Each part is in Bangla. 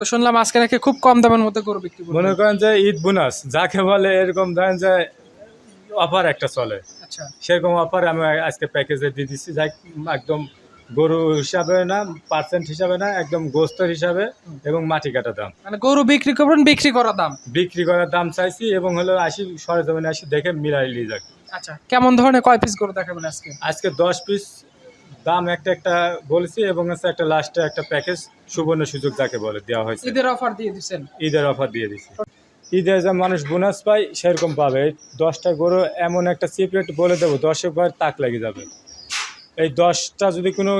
তো শুনলাম আজকে নাকি খুব কম দামের মধ্যে গরু বিক্রি করবেন। মনে করেন যে ঈদ বোনাস যাকে বলে এরকম ধরেন যে অফার একটা চলে। আচ্ছা। সেরকম অফার আমি আজকে প্যাকেজে দিয়ে দিচ্ছি যাই একদম গরু হিসাবে না পার্সেন্ট হিসাবে না একদম গোস্তর হিসাবে এবং মাটি কাটা দাম। মানে গরু বিক্রি করবেন বিক্রি করা দাম। বিক্রি করার দাম চাইছি এবং হলো আসি সরজমিনে আসি দেখে মিলাই নিয়ে যাক। আচ্ছা কেমন ধরনের কয় পিস গরু দেখাবেন আজকে? আজকে দশ পিস দাম একটা একটা বলছি এবং হচ্ছে একটা লাস্টে একটা প্যাকেজ সুবর্ণ সুযোগ যাকে বলে দেওয়া হয়েছে। ঈদের অফার দিয়ে দিচ্ছেন। ঈদের অফার দিয়ে দিচ্ছি। ঈদে যা মানুষ বোনাস পায় সেরকম পাবে। দশটা গরু এমন একটা চিপ রেট বলে দেবো দশের পর তাক লেগে যাবে। এই দশটা যদি কোনো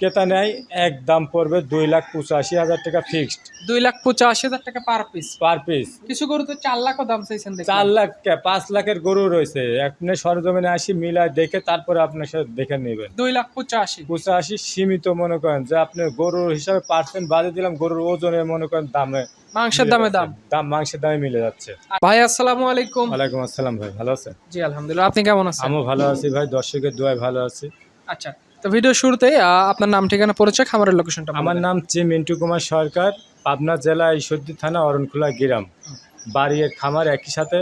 ক্রেতা নেয় এক দাম পড়বে দুই লাখ পঁচাশি হাজার টাকা ফিক্সড দুই লাখ পঁচাশি হাজার টাকা পার পিস পার পিস কিছু গরু তো চার লাখও দাম চাইছেন চার লাখ পাঁচ লাখের গরু রয়েছে। আপনি সরজমিনে আসি মিলায় দেখে তারপরে আপনার সাথে দেখে নেবেন দুই লাখ পঁচাশি। পঁচাশি সীমিত মনে করেন যে আপনি গরুর হিসাবে পার্সেন্ট বাদে দিলাম গরুর ওজনে মনে করেন দামে মাংসের দামে দাম। দাম মাংসের দামে মিলে যাচ্ছে। ভাই আসসালামু আলাইকুম। ওয়ালাইকুম আসসালাম ভাই ভালো আছেন? জি আলহামদুলিল্লাহ। আপনি কেমন আছেন? আমিও ভালো আছি ভাই দর্শকের দোয়ায় ভালো আছি। আচ্ছা। তো ভিডিও শুরুতে আপনার নাম ঠিকানা পরিচয় খামারের লোকেশনটা আমার নাম চি মিন্টু কুমার সরকার পাবনা জেলা ঈশ্বরদী থানা অরণখোলা গ্রাম। বাড়ি খামার একই সাথে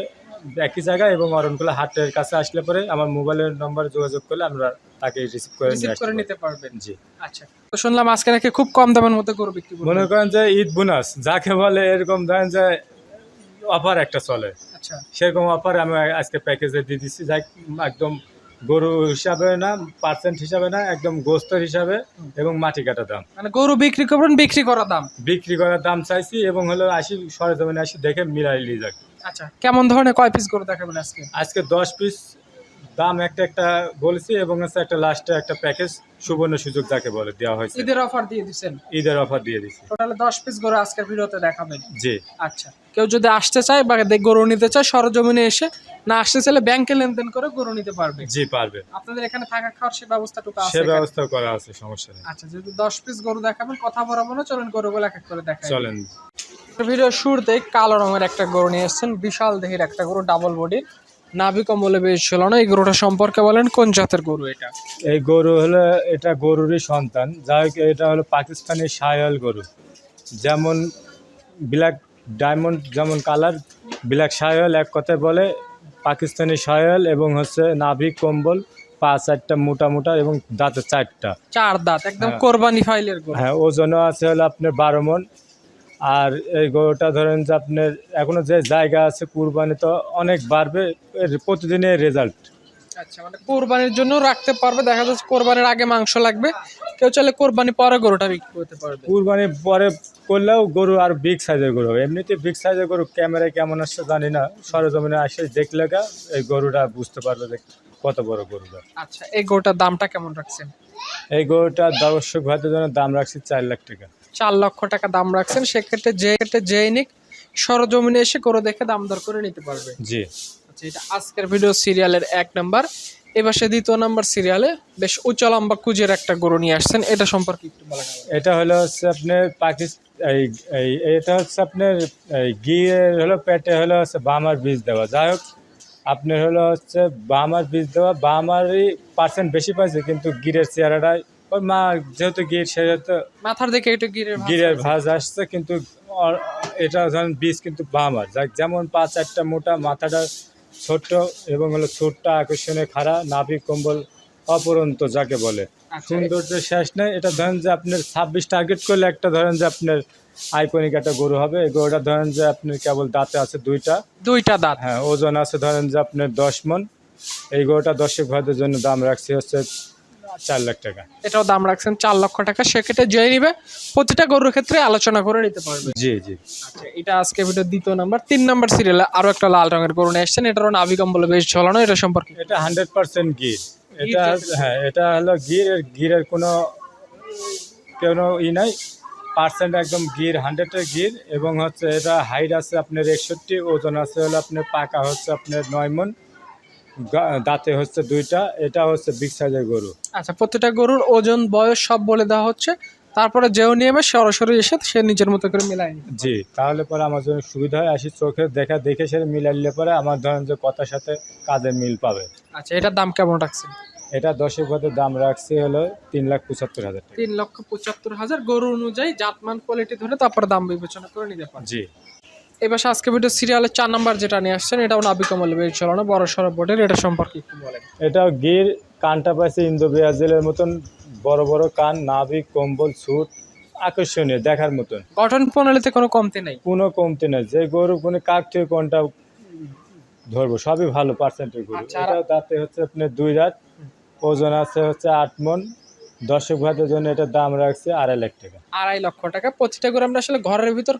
একই জায়গায় এবং অরণখোলা হাটের কাছে আসলে পরে আমার মোবাইলের নম্বরে যোগাযোগ করলে আমরা তাকে রিসিভ করে নিতে পারবেন। জি। আচ্ছা তো শুনলাম আজকে নাকি খুব কম দামের মধ্যে গরু বিক্রি মনে করেন যে ঈদ বোনাস যাকে বলে এরকম ধরেন যে অফার একটা চলে। আচ্ছা। সেরকম অফার আমি আজকে প্যাকেজে দিয়ে দিচ্ছি যাই একদম গরু হিসাবে না পার্সেন্ট হিসাবে না একদম গোস্তর হিসাবে এবং মাটি কাটা দাম। মানে গরু বিক্রি করবেন বিক্রি করা দাম। বিক্রি করার দাম চাইছি এবং হলো আসি সরজমিনে আসি দেখে মিলাই নিয়ে যাক। আচ্ছা কেমন ধরনের কয় পিস গরু দেখাবেন আজকে? আজকে দশ পিস দাম একটা একটা বলেছি এবং হচ্ছে একটা লাস্টে একটা প্যাকেজ সুবর্ণ সুযোগ যাকে বলে দেওয়া হয়েছে। ঈদের অফার দিয়ে দিচ্ছেন? ঈদের অফার দিয়ে দিছি টোটালে দশ পিস গরু আজকের ভিডিওতে দেখাবেন। জি। আচ্ছা কেউ যদি আসতে চায় বা গরু নিতে চায় সরজমিনে এসে না আসতে চাইলে ব্যাংকে লেনদেন করে গরু নিতে পারবে। জি পারবে। আপনাদের এখানে থাকা খাওয়ার সে ব্যবস্থাটুকু আছে সে ব্যবস্থা করা আছে সমস্যা নেই। আচ্ছা যেহেতু দশ পিস গরু দেখাবেন কথা বলাবো না চলুন গরুগুলো এক এক করে দেখাই। চলেন। ভিডিও শুরুতে কালো রঙের একটা গরু নিয়ে এসেছেন বিশাল দেহের একটা গরু ডাবল বডির নাভি কম্বলে বেশ ছিল না এই গরুটা সম্পর্কে বলেন কোন জাতের গরু এটা? এই গরু হলো এটা গরুরই সন্তান। যাই হোক এটা হলো পাকিস্তানি সায়াল গরু। যেমন ব্ল্যাক ডায়মন্ড যেমন কালার ব্ল্যাক সায়াল এক কথায় বলে পাকিস্তানি সয়েল এবং হচ্ছে নাভি কম্বল পা চারটা মোটা মোটা এবং দাঁতে চারটা। চার দাঁত একদম হ্যাঁ। কোরবানি ফাইলের হ্যাঁ ওজন আছে হলো আপনার বারো মন। আর এই গরুটা ধরেন যে আপনার এখনও যে জায়গা আছে কুরবানি তো অনেক বাড়বে প্রতিদিনের রেজাল্ট কোরবানির জন্য রাখতে পারবে দেখা যাচ্ছে কোরবানির আগে মাংস লাগবে। কেউ চাইলে কোরবানি পরে গরুটা বিক্রি করতে পারবে। কুরবানি পরে করলেও গরু আর বিগ সাইজের গরু হবে। এমনিতে বিগ সাইজের গরু ক্যামেরায় কেমন আসছে জানি না। সরজমিনে আসে দেখলে গা এই গরুটা বুঝতে পারবে যে কত বড় গরুটা আচ্ছা এই গরুটার দামটা কেমন রাখছেন? এই গরুটা দর্শক ভাইদের জন্য দাম রাখছি চার লাখ টাকা। চার লক্ষ টাকা দাম রাখছেন সেক্ষেত্রে যে ক্ষেত্রে যে নিক সরজমিনে এসে গরু দেখে দাম দর করে নিতে পারবে। জি। আচ্ছা এটা আজকের ভিডিও সিরিয়ালের এক নাম্বার এবার সে দ্বিতীয় নাম্বার সিরিয়ালে বেশ উচ্চ লম্বা কুজের একটা গরু নিয়ে আসছেন। এটা সম্পর্কে একটু বলেন। এটা হলো হচ্ছে আপনার পাকিস্তান এই এই এটা হচ্ছে আপনার এই গিয়ের হলো পেটে হলো হচ্ছে বামার বীজ দেওয়া। যাই হোক আপনার হলো হচ্ছে বামার বীজ দেওয়া। বামারই পার্সেন্ট বেশি পাইছে কিন্তু গিরের চেহারাটাই ওই মা যেহেতু গির সেহেতু মাথার দিকে একটু গিরের গিরের। ভাঁজ আসছে কিন্তু এটা ধরেন বীজ কিন্তু বামার। যাক যেমন পাঁচ চারটা মোটা মাথাটা ছোট্ট এবং হলো ছোটটা আকর্ষণে খাড়া নাভি কম্বল অপরন্ত যাকে বলে। আচ্ছা, সৌন্দর্য শেষ নেই। এটা ধরেন যে আপনার ছাব্বিশ টার্গেট করলে একটা ধরেন যে আপনার আইকনিক একটা গরু হবে। এই গরুটা ধরেন যে আপনার কেবল দাঁতে আছে দুইটা। দুইটা দাঁত। হ্যাঁ ওজন আছে ধরেন যে আপনার দশ মন। এই গরুটা দর্শক ভাইদের জন্য দাম রাখছি হচ্ছে চার লাখ টাকা। এটাও দাম রাখছেন চার লক্ষ টাকা। সেক্ষেত্রে যে নিবে। প্রতিটা গরুর ক্ষেত্রে আলোচনা করে নিতে পারবে। জি জি। আচ্ছা এটা আজকে ভিডিও দ্বিতীয় নাম্বার তিন নাম্বার সিরিয়ালে আরও একটা লাল রঙের গরু নিয়ে এসছেন। এটারও নাভি কম্বলে বেশ ঝোলানো এটা সম্পর্কে। এটা হান্ড্রেড পার্সেন্ট গির। এটা হ্যাঁ এটা হলো গির। গিরের কোনো কোনো ই নাই। পার্সেন্ট একদম গির হান্ড্রেডের গির। এবং হচ্ছে এটা হাইট আছে আপনার একষট্টি ওজন আছে হলো আপনার পাকা হচ্ছে আপনার নয় মন। দাঁতে হচ্ছে দুইটা এটা হচ্ছে বিগ সাইজের গরু। আচ্ছা প্রত্যেকটা গরুর ওজন বয়স সব বলে দেওয়া হচ্ছে। তারপরে যেও নিয়মে সরাসরি এসে সে নিজের মতো করে মিলাই জি তাহলে পরে আমার জন্য সুবিধা হয় আসি চোখে দেখা দেখে সে মিলাইলে পরে আমার ধরেন যে কথার সাথে কাজে মিল পাবে। আচ্ছা এটার দাম কেমন রাখছেন? এটা দশের পথে দাম রাখছি হলো তিন লাখ পঁচাত্তর হাজার তিন লক্ষ পঁচাত্তর হাজার গরু অনুযায়ী জাতমান কোয়ালিটি ধরে তারপর দাম বিবেচনা করে নিতে পারেন জি। এবার আজকে ভিডিও সিরিয়ালের চার নাম্বার যেটা নিয়ে আসছেন এটাও নাবি কমল বের চলানো বড় সড়ো বোর্ডের এটা সম্পর্কে একটু বলেন। এটাও গির কানটা পাইছে ইন্দো ব্রাজিলের মতন বড় বড় কান নাভি কম্বল ছুট আকর্ষণীয় দেখার মতন। গঠন প্রণালীতে কোনো কমতি নেই। কোনো কমতি নেই যে গরু কোনো কাক থেকে কোনটা ধরবো সবই ভালো পার্সেন্টের গরু। আচ্ছা, আর- এটা দাঁতে হচ্ছে আপনার দুই রাত ওজন আছে হচ্ছে আট মন দর্শক ভাতের জন্য এটার দাম রাখছে আড়াই লাখ টাকা। আড়াই লক্ষ টাকা প্রতিটা গরু আমরা আসলে ঘরের ভিতর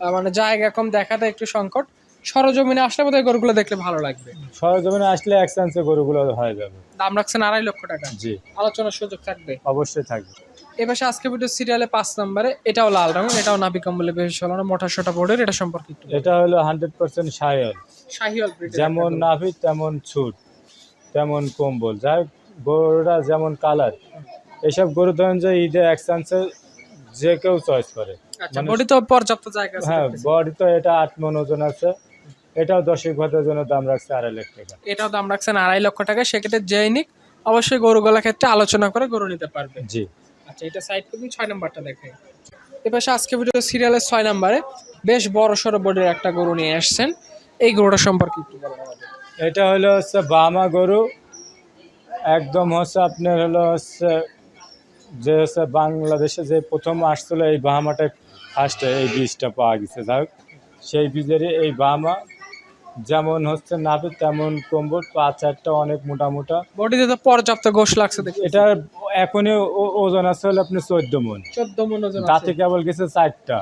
মানে জায়গা কম দেখাটা একটু সংকট। সরজমিনে আসলে বোধহয় গরুগুলো দেখলে ভালো লাগবে। সরজমিনে আসলে এক চান্সে গরুগুলো হয়ে যাবে। দাম রাখছেন আড়াই লক্ষ টাকা। জি। আলোচনার সুযোগ থাকবে। অবশ্যই থাকবে। এবার আজকে ভিডিও সিরিয়ালে পাঁচ নম্বরে এটাও লাল রঙ এটাও নাবি কম্বলে বেশ চলানো মোটা সোটা বোর্ডের এটা সম্পর্কে এটা হলো হান্ড্রেড পার্সেন্ট শাহিওয়াল ব্রিডের যেমন নাভি তেমন ছুট তেমন কম্বল। যাই হোক, গরুরা যেমন কালার এসব গরু ধরেন যে ঈদে এক চান্সে যে কেউ চয়েস করে। আচ্ছা মানে- বডি তো পর্যাপ্ত জায়গা আছে হ্যাঁ বডি তো এটা আট মন ওজন আছে। এটাও দশক ভাতের জন্য দাম রাখছে আড়াই লাখ টাকা। এটাও দাম রাখছেন আড়াই লক্ষ টাকা। সেক্ষেত্রে যেই নিক অবশ্যই গরুগুলোর ক্ষেত্রে আলোচনা করে গরু নিতে পারবে। জি। আচ্ছা এটা সাইড করবি ছয় নাম্বারটা দেখে এবার আজকে ভিডিও সিরিয়ালের ছয় নাম্বারে বেশ বড় সড়ো বোর্ডের একটা গরু নিয়ে আসছেন। এই গরুটা সম্পর্কে একটু এটা হলো হচ্ছে বামা গরু। একদম হচ্ছে আপনার হলো হচ্ছে যে হচ্ছে বাংলাদেশে যে প্রথম আসছিল এই বাহামাটা ফার্স্টে এই বীজটা পাওয়া গেছে। যাই সেই বীজেরই এই বাহামা যেমন হচ্ছে নাবে তেমন কম্বল পা চারটা অনেক মোটা মোটা। বডিতে তো পর্যাপ্ত গোশ লাগছে দেখি এটা এখনই ওজন আছে হলো আপনি চোদ্দ মন। চোদ্দ মন ওজন তাতে দাঁতে কেবল গেছে চারটা।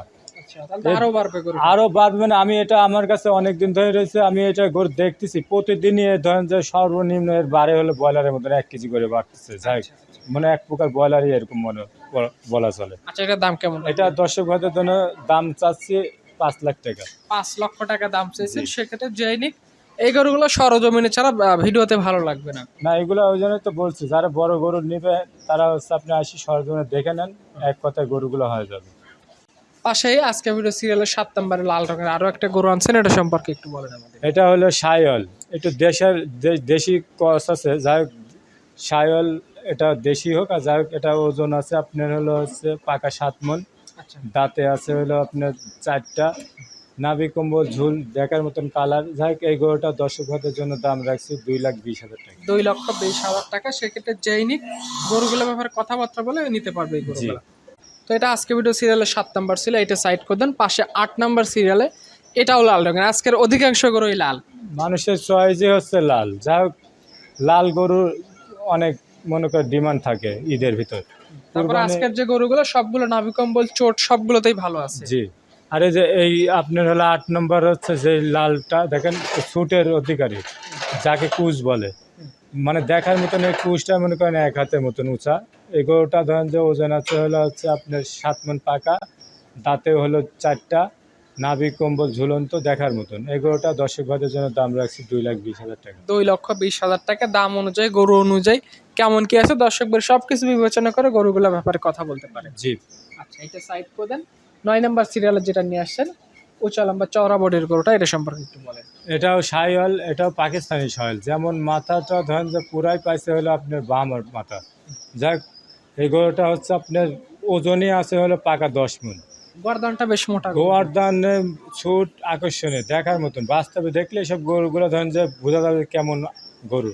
আরও বাড়বে গরু। আরও বাড়বে না আমি এটা আমার কাছে অনেক দিন ধরে রয়েছে আমি এটা গরু দেখতেছি। প্রতিদিনই এ ধরেন যে সর্বনিম্ন এর বাড়ে হলো ব্রয়লারের মতন এক কেজি করে বাড়তেছে। যাই মানে এক প্রকার ব্রয়লারই এরকম মনে বলা- চলে। আচ্ছা এটার দাম কেমন? এটা দর্শক ভাতের জন্য দাম চাচ্ছি পাঁচ লাখ টাকা। পাঁচ লক্ষ টাকা দাম চেয়েছেন সেক্ষেত্রে যেই এই গরুগুলো সরজমিনে ছাড়া ভিডিওতে ভালো লাগবে না। না এগুলো ওই জন্যই তো বলছি যারা বড় গরু নিবে তারা হচ্ছে আপনি আসি সরজমিনে দেখে নেন এক কথায় গরুগুলো হয়ে যাবে। পাশেই আজকে ভিডিও সিরিয়ালের সাত নম্বরে লাল রঙের আরও একটা গরু আনছেন এটা সম্পর্কে একটু বলেন আমাদের। এটা হলো সায়ল একটু দেশের দেশি কস আছে যাই হোক সায়ল এটা দেশি হোক আর যাই হোক এটা ওজন আছে আপনার হলো হচ্ছে পাকা সাত মন। আচ্ছা। দাঁতে আছে হলো আপনার চারটা। নাভি কম্বল ঝুল দেখার মতন কালার। যাই হোক এই গরুটা দর্শক ভাতের জন্য দাম রাখছি দুই লাখ বিশ হাজার টাকা। দুই লক্ষ বিশ হাজার টাকা। সেক্ষেত্রে যেই নিক গরুগুলোর ব্যাপারে কথাবার্তা বলে নিতে পারবে এই গরুগুলো। তো এটা আজকে ভিডিও সিরিয়ালের সাত নাম্বার ছিল এটা সাইড করে দেন পাশে আট নাম্বার সিরিয়ালে এটাও লাল রঙের। আজকের অধিকাংশ গরুই লাল। মানুষের চয়েসই হচ্ছে লাল। হোক লাল গরুর অনেক মনে করে ডিমান্ড থাকে ঈদের ভিতর। তারপরে আজকের যে গরুগুলো সবগুলো নাভি কম্বল চোট সবগুলোতেই ভালো আছে। জি। আরে যে এই আপনার হলো আট নম্বর হচ্ছে যে লালটা দেখেন সুটের অধিকারী যাকে কুচ বলে। মানে দেখার মতন এই কুচটা মনে করেন এক হাতের মতন উঁচা। এই গরুটা ধরেন যে ওজন আছে হলো হচ্ছে আপনার সাত মন পাকা দাঁতে হলো চারটা নাভি কম্বল ঝুলন্ত দেখার মতন। এই গরুটা দর্শক জন্য দাম রাখছি দুই লাখ বিশ হাজার টাকা। দুই লক্ষ বিশ হাজার টাকা। দাম অনুযায়ী গরু অনুযায়ী কেমন কি আছে দর্শকদের সবকিছু বিবেচনা করে গরুগুলোর ব্যাপারে কথা বলতে পারে। জি। আচ্ছা এটা সাইড করে দেন। নয় নাম্বার সিরিয়ালে যেটা নিয়ে আসছেন উঁচা লম্বা চওড়া বডির গরুটা এটা সম্পর্কে একটু বলেন। এটাও সাইল এটাও পাকিস্তানি সয়েল যেমন মাথাটা ধরেন যে পুরাই পাইছে হলো আপনার বামার মাথা। যাক এই গরুটা হচ্ছে আপনার ওজনই আছে হলো পাকা দশ মন। গরদানটা বেশ মোটা। গরু। ছুট আকর্ষণীয় দেখার মতন। বাস্তবে দেখলে সব গরুগুলো ধরেন যে বোঝা যাবে কেমন গরু।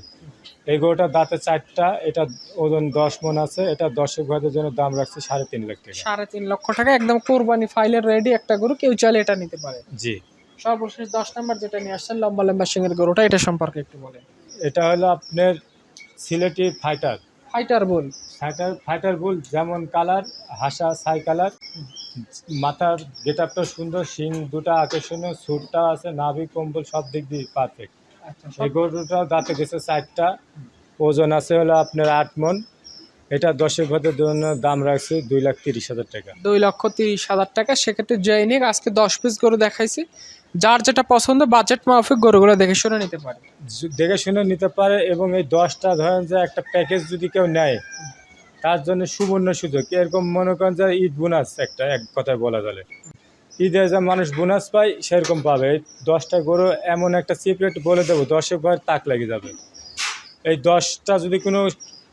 এই গরুটা দাঁতে চারটা এটা ওজন দশ মন আছে এটা দর্শক ভাইদের জন্য দাম রাখছে সাড়ে তিন লাখ টাকা। সাড়ে তিন লক্ষ টাকা একদম কোরবানি ফাইলের রেডি একটা গরু কেউ চাইলে এটা নিতে পারে। জি। সর্বশেষ দশ নাম্বার যেটা নিয়ে আসছেন লম্বা লম্বা সিংয়ের গরুটা এটা সম্পর্কে একটু বলেন। এটা হলো আপনার সিলেটি ফাইটার ফাইটার বল। ফাইটার ফাইটার বুল যেমন কালার হাসা ছাই কালার। মাথার গেট আপটা সুন্দর শিং দুটা আকর্ষণীয় সুটটা আছে নাভি কম্বল সব দিক দিয়ে পারফেক্ট আচ্ছা এই গরুটা দাঁতে গেছে চারটা ওজন আছে হলো আপনার আট মন। এটা দশের ভাতের জন্য দাম রাখছে দুই লাখ তিরিশ হাজার টাকা। দুই লক্ষ তিরিশ হাজার টাকা। সেক্ষেত্রে জয় নিক আজকে দশ পিস গরু দেখাইছি। যার যেটা পছন্দ বাজেট মাফিক গরুগুলো দেখে শুনে নিতে পারে। দেখে শুনে নিতে পারে এবং এই দশটা ধরেন যে একটা প্যাকেজ যদি কেউ নেয়, তার জন্য সুবর্ণ সুযোগ। এরকম মনে করেন যে ঈদ বোনাস একটা, এক কথায় বলা চলে। ঈদে যে মানুষ বোনাস পায়, সেরকম পাবে। এই দশটা গরু এমন একটা সিপ্রেট বলে দেবো দশের পর তাক লেগে যাবে। এই দশটা যদি কোনো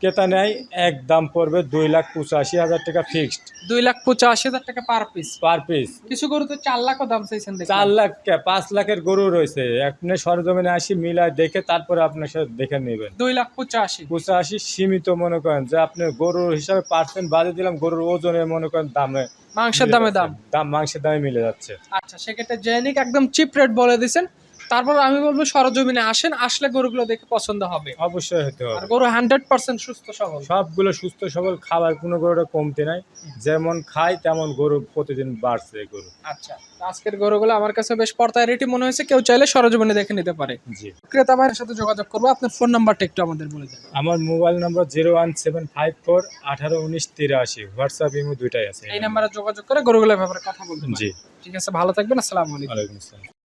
ক্রেতা নেয় এক দাম পড়বে দুই লাখ পঁচাশি হাজার টাকা ফিক্সড দুই লাখ পঁচাশি হাজার টাকা পার পিস পার পিস কিছু গরু তো চার লাখও দাম চাইছেন চার লাখ পাঁচ লাখের গরু রয়েছে। আপনি সরজমিনে আসি মিলায় দেখে তারপরে আপনার সাথে দেখে নেবেন। দুই লাখ পঁচাশি। পঁচাশি সীমিত মনে করেন যে আপনি গরুর হিসাবে পার্সেন্ট বাদে দিলাম গরুর ওজনে মনে করেন দামে মাংসের দামে দাম। দাম মাংসের দামে মিলে যাচ্ছে। আচ্ছা সেক্ষেত্রে জৈনিক একদম চিপ রেট বলে দিছেন তারপর আমি বলব সরজমিনে আসেন আসলে গরুগুলো দেখে পছন্দ হবে। অবশ্যই হতে আর হবে গরু হান্ড্রেড পার্সেন্ট সুস্থ সবল। সবগুলো সুস্থ সবল খাবার কোনো গরুটা কমতে নাই। যেমন খায় তেমন গরু প্রতিদিন বাড়ছে গরু। আচ্ছা আজকের গরুগুলো আমার কাছে বেশ পর্তায় রেটি মনে হয়েছে কেউ চাইলে সরজমিনে দেখে নিতে পারে। জি। ক্রেতা ভাইয়ের সাথে যোগাযোগ করব আপনার ফোন নাম্বারটা একটু আমাদের বলে দেন আমার mobile number zero one seven five four আঠারো উনিশ তিরাশি। হোয়াটসঅ্যাপ ইমো দুইটাই আছে। এই নাম্বারে যোগাযোগ করে গরুগুলোর ব্যাপারে কথা বলবেন জি। ঠিক আছে ভালো থাকবেন আসসালামু আলাইকুম। ওয়ালাইকুম আসসালাম।